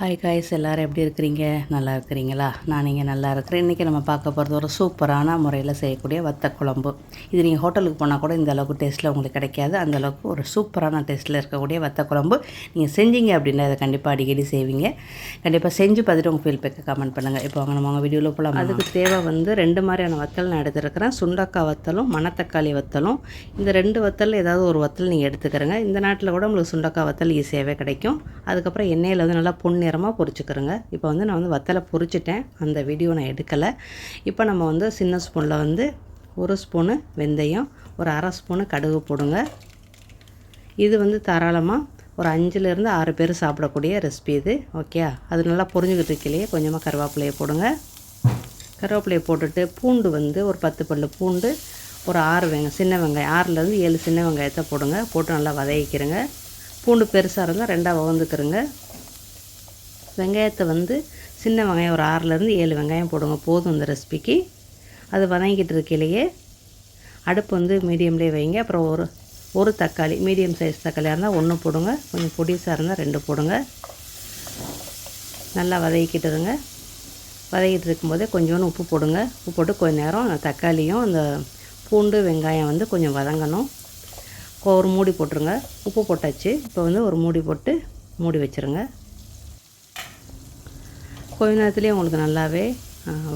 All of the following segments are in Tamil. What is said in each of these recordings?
ஹாய் காய்ஸ் எல்லோரும் எப்படி இருக்கிறீங்க? நல்லா இருக்கிறீங்களா? நான் இங்கே நல்லா இருக்கிறேன். இன்றைக்கி நம்ம பார்க்க போகிறது ஒரு சூப்பரான முறையில் செய்யக்கூடிய வத்த குழம்பு. இது நீங்கள் ஹோட்டலுக்கு போனால் கூட இந்த அளவுக்கு டேஸ்ட்டில் உங்களுக்கு கிடைக்காது. அந்தளவுக்கு ஒரு சூப்பரான டேஸ்ட்டில் இருக்கக்கூடிய வத்த குழம்பு. நீங்கள் செஞ்சீங்க அப்படின்னா அதை கண்டிப்பாக அடிக்கடி செய்வீங்க. கண்டிப்பாக செஞ்சு பார்த்துட்டு உங்கள் ஃபீல்பேக்கை கமெண்ட் பண்ணுங்கள் இப்போ அவங்க நம்ம வீடியோவில் போகலாம் அதுக்கு தேவை வந்து ரெண்டு மாதிரியான வத்தல் நான் எடுத்துருக்கிறேன். சுண்டக்காய் வத்தலும் மணத்தக்காளி வத்தலும். இந்த ரெண்டு வத்தல் ஏதாவது ஒரு வத்தல் நீங்கள் எடுத்துக்கிறங்க. இந்த நாட்டில் கூட உங்களுக்கு சுண்டக்காய் வத்தல் ஈஸியாகவே கிடைக்கும். அதுக்கப்புறம் எண்ணெயில் வந்து நல்லா பொண்ணு நிறமாக பொரிச்சுக்கிறோங்க. இப்போ வந்து நான் வந்து வத்தலை பொரிச்சிட்டேன். அந்த வீடியோ நான் எடுக்கலை. இப்போ நம்ம வந்து சின்ன ஸ்பூனில் வந்து ஒரு ஸ்பூனு வெந்தயம் ஒரு அரை ஸ்பூனு கடுகு போடுங்க. இது வந்து தாராளமாக ஒரு அஞ்சுலேருந்து ஆறு பேர் சாப்பிடக்கூடிய ரெசிபி இது. ஓகே அது நல்லா பொரிஞ்சுக்கிட்டு இருக்கலையே கொஞ்சமாக கருவேப்பிலையை போடுங்க. கருவேப்பிலையை போட்டுட்டு பூண்டு வந்து ஒரு பத்து பல்லு பூண்டு ஒரு ஆறு வெங்காயம் சின்ன வெங்காயம் ஆறுலேருந்து ஏழு சின்ன வெங்காயத்தை போடுங்க. போட்டு நல்லா வதக்கிக்கிறங்க. பூண்டு பெருசாக இருந்தால் ரெண்டாக வளர்ந்துக்கிறங்க வெங்காயத்தை வந்து சின்ன வெங்காயம் ஒரு ஆறுலேருந்து ஏழு வெங்காயம் போடுங்க. போதும் இந்த ரெசிபிக்கு அது வதங்கிட்டு இருக்கையிலேயே அடுப்பு வந்து மீடியம்லேயே வைங்க. அப்புறம் ஒரு ஒரு தக்காளி மீடியம் சைஸ் தக்காளியாக இருந்தால் ஒன்று போடுங்க. கொஞ்சம் பொடிசாக இருந்தால் ரெண்டு போடுங்க. நல்லா வதக்கிட்டுருங்க வதக்கிட்டு இருக்கும்போதே கொஞ்சோண்டு உப்பு போடுங்க. உப்பு போட்டு கொஞ்சம் நேரம் அந்த தக்காளியும் அந்த பூண்டு வெங்காயம் வந்து கொஞ்சம் வதங்கணும். ஒரு மூடி போட்டுருங்க. உப்பு போட்டாச்சு. இப்போ வந்து ஒரு மூடி போட்டு மூடி வச்சுருங்க. கொஞ்ச நேரத்துலேயே உங்களுக்கு நல்லாவே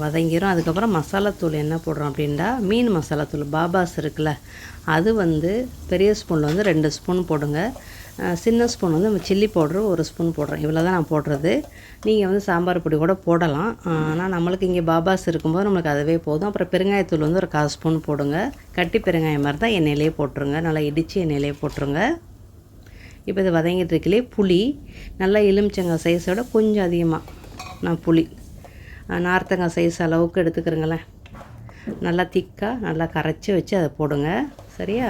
வதங்கிடும் அதுக்கப்புறம் மசாலாத்தூள் என்ன போடுறோம் அப்படின்னா மீன் மசாலாத்தூள் பாபாஸ் இருக்குல்ல அது வந்து பெரிய ஸ்பூனில் வந்து ரெண்டு ஸ்பூன் போடுங்க. சின்ன ஸ்பூன் வந்து நம்ம சில்லி பவுட்ரு ஒரு ஸ்பூன் போடுறோம். இவ்வளோ தான் நான் போடுறது. நீங்கள் வந்து சாம்பார் பொடி கூட போடலாம். ஆனால் நம்மளுக்கு இங்கே பாபாஸ் இருக்கும்போது நம்மளுக்கு அதுவே போதும். அப்புறம் பெருங்காயத்தூள் வந்து ஒரு கால் ஸ்பூன் போடுங்க. கட்டி பெருங்காயம் மாதிரி தான் எண்ணெயிலே போட்டுருங்க. நல்லா இடித்து எண்ணெயிலே போட்டுருங்க. இப்போ இது வதங்கிட்டு இருக்கலே புளி நல்லா எலுமிச்சங்காய் சைஸோட கொஞ்சம் அதிகமாக நான் புளி. நார்த்தங்காய் சைஸ் அளவுக்கு எடுத்துக்கிறேங்களேன். நல்லா திக்காக நல்லா கரைச்சி வச்சு அதை போடுங்க. சரியா?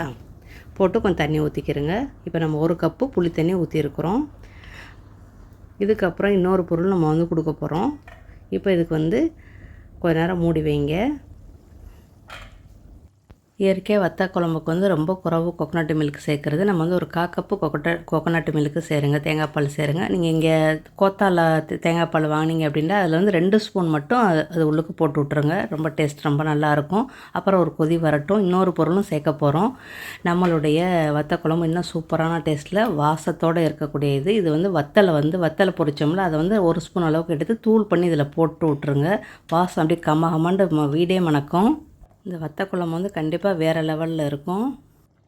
போட்டு கொஞ்சம் தண்ணி ஊற்றிக்கிறேங்க இப்போ நம்ம ஒரு கப்பு புளி தண்ணி ஊற்றிருக்குறோம் இதுக்கப்புறம் இன்னொரு பொருள் நம்ம வந்து கொடுக்க போகிறோம் இப்போ இதுக்கு வந்து கொஞ்ச நேரம் மூடி வைங்க. இயற்கையாக வத்த குழம்புக்கு வந்து ரொம்ப குறவு கொக்கனட்டு மில்க் சேர்க்குறது. நம்ம வந்து ஒரு கா கப்பு கொக்கட்ட கொக்கனட்டு மில்க்கு சேருங்க தேங்காய் பால் சேருங்க. நீங்கள் இங்கே கோத்தால தேங்காய் பால் வாங்கினீங்க அப்படின்னா அதில் வந்து ரெண்டு ஸ்பூன் மட்டும் அது அது உள்ளுக்கு போட்டு விட்ருங்க ரொம்ப டேஸ்ட் ரொம்ப நல்லாயிருக்கும் அப்புறம் ஒரு கொதி வரட்டும். இன்னொரு பொருளும் சேர்க்க போகிறோம் நம்மளுடைய வத்த குழம்பு இன்னும் சூப்பரான டேஸ்ட்டில் வாசத்தோடு இருக்கக்கூடிய இது இது வந்து வத்தலை வந்து வத்தலை பொறிச்சோம்ல அதை வந்து ஒரு ஸ்பூன் அளவுக்கு எடுத்து தூள் பண்ணி இதில் போட்டு விட்ருங்க வாசம் அப்படியே கம கமாண்டு வீடே மணக்கும். இந்த வத்த குழம்பு வந்து கண்டிப்பாக வேறு லெவலில் இருக்கும்.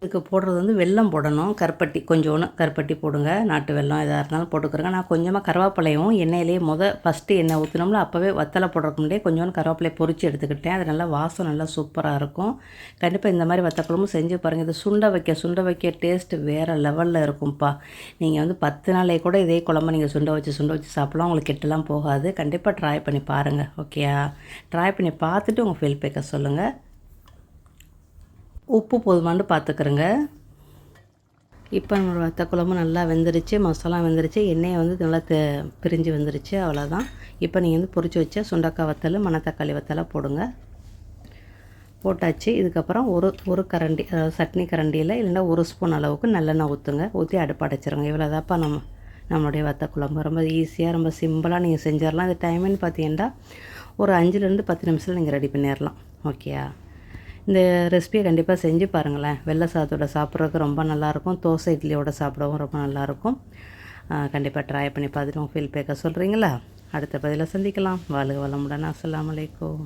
இதுக்கு போடுறது வந்து வெல்லம் போடணும். கருப்பட்டி கொஞ்சோன்னு கருப்பட்டி போடுங்க. நாட்டு வெல்லம் எதாக இருந்தாலும் போட்டுக்கிறேங்க. நான் கொஞ்சமாக கருவேப்பிலையும் எண்ணெயிலேயே முத ஃபஸ்ட்டு எண்ணெய் ஊற்றினோம்ல அப்போவே வத்தலை போடுறதுக்கு முன்னாடியே கொஞ்சோண்டு கருவேப்பிலையை பொறிச்சு எடுத்துக்கிட்டேன். அது நல்லா வாசம் நல்லா சூப்பராக இருக்கும். கண்டிப்பாக இந்த மாதிரி வத்தக்குழம்பு செஞ்சு பாருங்கள் இது சுண்டை வைக்க சுண்டை வைக்க டேஸ்ட்டு வேறு லெவலில் இருக்கும்ப்பா. நீங்கள் வந்து பத்து நாளே கூட இதே குழம்பு நீங்கள் சுண்டை வச்சு சுண்டை வச்சு சாப்பிட்லாம். உங்களுக்கு கெட்டலாம் போகாது. கண்டிப்பாக ட்ரை பண்ணி பாருங்கள் ஓகேயா ட்ரை பண்ணி பார்த்துட்டு உங்கள் ஃபீல்பேக்கை சொல்லுங்கள் உப்பு போதுமானு பார்த்துக்கிறோங்க இப்போ நம்மளோட வத்த குழம்பு நல்லா வெந்துருச்சு மசாலா வெந்துருச்சு எண்ணெயை வந்து நல்லா தெ பிரிஞ்சு வெந்துருச்சு அவ்வளோதான் இப்போ நீங்கள் வந்து பொறிச்சு வச்ச சுண்டக்காய் வத்தல் மணத்தக்காளி வத்தலை போடுங்க. போட்டாச்சு இதுக்கப்புறம் ஒரு ஒரு கரண்டி அதாவது சட்னி கரண்டியில் இல்லைன்னா ஒரு ஸ்பூன் அளவுக்கு நல்லெண்ணெய் ஊற்றுங்க ஊற்றி அடுப்பு அடைச்சிருங்க. இவ்வளோதாப்பா நம்ம நம்மளுடைய வத்த குழம்பு ரொம்ப ஈஸியாக ரொம்ப சிம்பிளாக நீங்கள் செஞ்சிடலாம். இது டைமுன்னு பார்த்தீங்கன்னா ஒரு அஞ்சுலேருந்து பத்து நிமிஷத்தில் நீங்கள் ரெடி பண்ணிடலாம். ஓகேயா? இந்த ரெசிபியை கண்டிப்பாக செஞ்சு பாருங்களேன். வெள்ளை சாதத்தோட சாப்பிட்றதுக்கு ரொம்ப நல்லாயிருக்கும். தோசை இட்லியோட சாப்பிடவும் ரொம்ப நல்லாயிருக்கும். கண்டிப்பாக ட்ரை பண்ணி பார்த்துட்டு உங்கள் ஃபீல் பேக்க சொல்கிறீங்களா அடுத்த பதிலை சந்திக்கலாம். வாழ்க வளமுடன். அஸ்லாம் வலைக்கும்